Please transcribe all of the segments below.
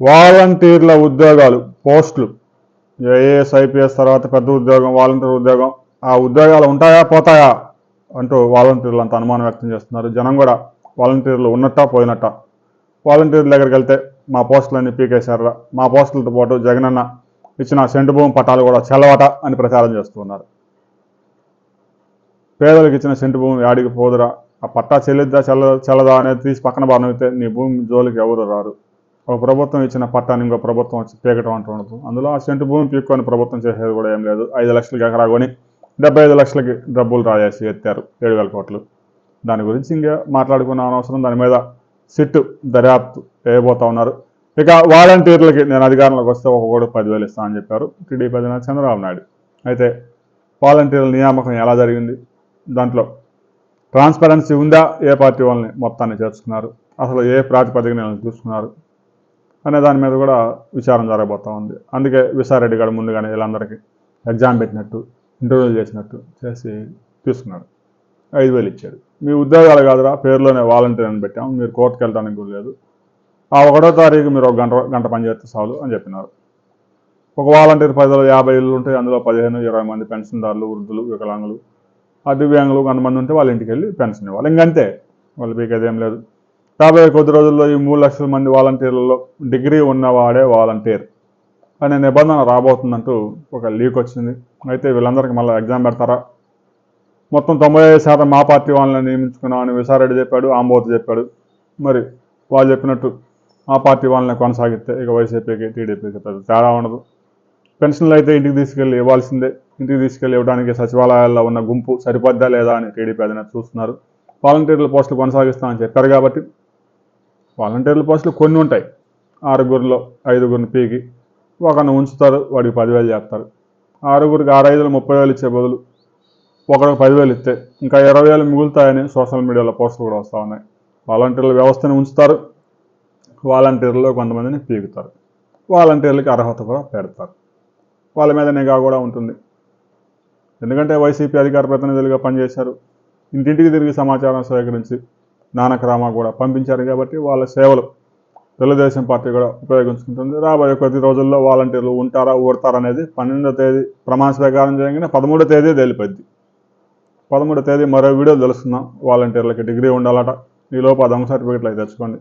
వాలంటీర్ల ఉద్యోగాలు పోస్టులు. ఏఏఎస్ ఐపీఎస్ తర్వాత పెద్ద ఉద్యోగం వాలంటీర్ ఉద్యోగం ఆ ఉద్యోగాలు ఉంటాయా పోతాయా అంటూ వాలంటీర్లు అంత అనుమానం వ్యక్తం చేస్తున్నారు. జనం కూడా వాలంటీర్లు ఉన్నట్టా పోయినట్టా? వాలంటీర్ల దగ్గరికి వెళ్తే మా పోస్టులన్నీ పీకేశారా మా పోస్టులతో పాటు జగనన్న ఇచ్చిన సెంటు భూమి పట్టాలు కూడా చెల్లవట అని ప్రచారం చేస్తున్నారు పేదలకు ఇచ్చిన సెంటు భూమి యాడికి పోదురా? ఆ పట్టా చెల్లిద్దా చల్ల చల్లదా అనేది తీసి పక్కన బానైతే నీ భూమి జోలికి ఎవరు రారు? ఒక ప్రభుత్వం ఇచ్చిన పట్టాన్ని ఇంకో ప్రభుత్వం వచ్చి పీకటం అంటూ ఉండదు. అందులో ఆ సెంటు భూమి పీక్కొని ప్రభుత్వం చేసేది కూడా ఏం లేదు. ఐదు లక్షలకి ఎకరా కొని డెబ్బై ఐదు లక్షలకి డబ్బులు రాజేసి ఎత్తారు ఏడు వేల కోట్లు. దాని గురించి ఇంకా మాట్లాడుకున్న అనవసరం. దాని మీద సిట్టు దర్యాప్తు వేయబోతా ఉన్నారు. ఇక వాలంటీర్లకి నేను అధికారంలోకి వస్తే ఒక్కొక్కడు పదివేలు ఇస్తా అని చెప్పారు టీడీపీ అధినేత చంద్రబాబు నాయుడు. అయితే వాలంటీర్ల నియామకం ఎలా జరిగింది? దాంట్లో ట్రాన్స్పరెన్సీ ఉందా? ఏ పార్టీ వాళ్ళని మొత్తాన్ని చేర్చుకున్నారు? అసలు ఏ ప్రాతిపదికన చూసుకున్నారు? అనే దాని మీద కూడా విచారం జరగబోతా ఉంది. అందుకే విశారెడ్డి గారు ముందుగానే వీళ్ళందరికీ ఎగ్జామ్ పెట్టినట్టు ఇంటర్వ్యూలు చేసినట్టు చేసి తీసుకున్నాడు. ఐదు వేలు ఇచ్చాడు. మీ ఉద్యోగాలు కాదురా పేరులోనే వాలంటీర్ అని పెట్టాం మీరు కోర్టుకు వెళ్ళడానికి కూడా లేదు. ఆ ఒకటో తారీఖు మీరు ఒక గంట గంట పని చేస్తే చాలు అని చెప్పినారు. ఒక వాలంటీర్ పదిలో యాభై ఇళ్ళు ఉంటాయి అందులో పదిహేను ఇరవై మంది పెన్షన్దారులు వృద్ధులు వికలాంగులు ఆ దివ్యాంగులు కొంతమంది ఉంటే వాళ్ళ ఇంటికి వెళ్ళి పెన్షన్ ఇవ్వాలి. ఇంకంతే. వాళ్ళు పీకేదేం లేదు. రాబోయే కొద్ది రోజుల్లో ఈ మూడు లక్షల మంది వాలంటీర్లలో డిగ్రీ ఉన్నవాడే వాలంటీర్. అనే నిబంధన రాబోతుందంటూ ఒక లీక్ వచ్చింది. అయితే వీళ్ళందరికీ మళ్ళీ ఎగ్జామ్ పెడతారా? మొత్తం తొంభై ఐదు శాతం మా పార్టీ వాళ్ళని నియమించుకున్నామని విశారెడ్డి చెప్పాడు ఆంబోత్ చెప్పాడు. మరి వాళ్ళు చెప్పినట్టు మా పార్టీ వాళ్ళని కొనసాగిస్తే ఇక వైసీపీకి టీడీపీకి పెద్ద తేడా ఉండదు. పెన్షన్లు అయితే ఇంటికి తీసుకెళ్ళి ఇవ్వాల్సిందే. ఇంటికి తీసుకెళ్ళి ఇవ్వడానికి సచివాలయాల్లో ఉన్న గుంపు సరిపోద్దా లేదా అని టీడీపీ అధినేత చూస్తున్నారు. వాలంటీర్ల పోస్టులు కొనసాగిస్తామని చెప్పారు కాబట్టి వాలంటీర్ల పోస్టులు కొన్ని ఉంటాయి. ఆరుగురిలో ఐదుగురిని పీకి ఒకరిని ఉంచుతారు వాడికి పదివేలు చేస్తారు. ఆరుగురికి ఆరు ఐదులు ముప్పై వేలు ఇచ్చే బదులు ఒకరికి పదివేలు ఇస్తే ఇంకా ఇరవై వేలు మిగులుతాయని సోషల్ మీడియాలో పోస్టులు కూడా వస్తూ ఉన్నాయి. వాలంటీర్ల వ్యవస్థను ఉంచుతారు వాలంటీర్లో కొంతమందిని పీకుతారు. వాలంటీర్లకి అర్హత కూడా పెడతారు. వాళ్ళ మీద నిఘా కూడా ఉంటుంది. ఎందుకంటే వైసీపీ అధికార ప్రతినిధులుగా పనిచేశారు. ఇంటింటికి తిరిగి సమాచారం సేకరించి నానక రామ కూడా పంపించారు కాబట్టి వాళ్ళ సేవలు తెలుగుదేశం పార్టీ కూడా ఉపయోగించుకుంటుంది. రాబోయే కొద్ది రోజుల్లో వాలంటీర్లు ఉంటారా ఊడతారా అనేది పన్నెండో తేదీ ప్రమాణ స్వీకారం చేయగానే పదమూడో తేదీ తెలిపోద్ది. పదమూడో తేదీ మరో వీడియో తెలుస్తున్నాం వాలంటీర్లకి డిగ్రీ ఉండాలట. ఈ లోపు ఆ దొంగ సర్టిఫికెట్లు అవి తెచ్చుకోండి.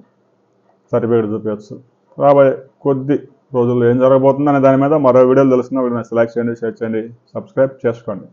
సర్టిఫికేట్ చూపించచ్చు రాబోయే కొద్ది రోజుల్లో ఏం జరగబోతుందనే దాని మీద మరో వీడియోలు తెలుస్తున్నా వీడియో సెలెక్ట్ చేయండి షేర్ చేయండి సబ్స్క్రైబ్ చేసుకోండి.